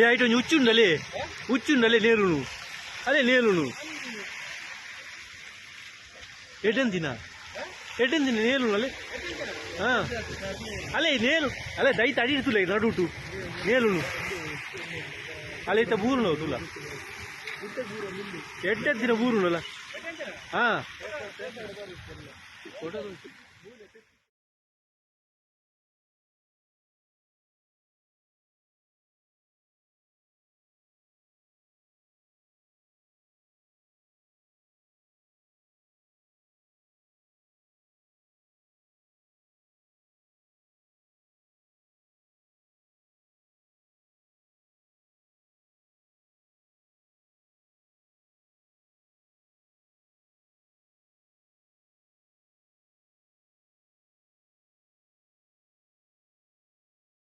ఏ ఇటు ఉచ్చుండలే ఉచ్చుండలే నేరును అదే నేరును ఎటెన్ తినా ఎటెన్ తిన నేలు అలే ಅಲ್ಲೇ ನೇಲು ಅಲ್ಲೇ ದೈತ ಅಡಿರ್ತುಲ್ಲ ನಡುಟು ನೇಲುನು ಅಲ್ಲೇ ಇತ್ತ ಬೂರುನು ತುಲ ಎಡ್ಡೆದ್ದಿನ ಬೂರುನಲ್ಲ ಹಾ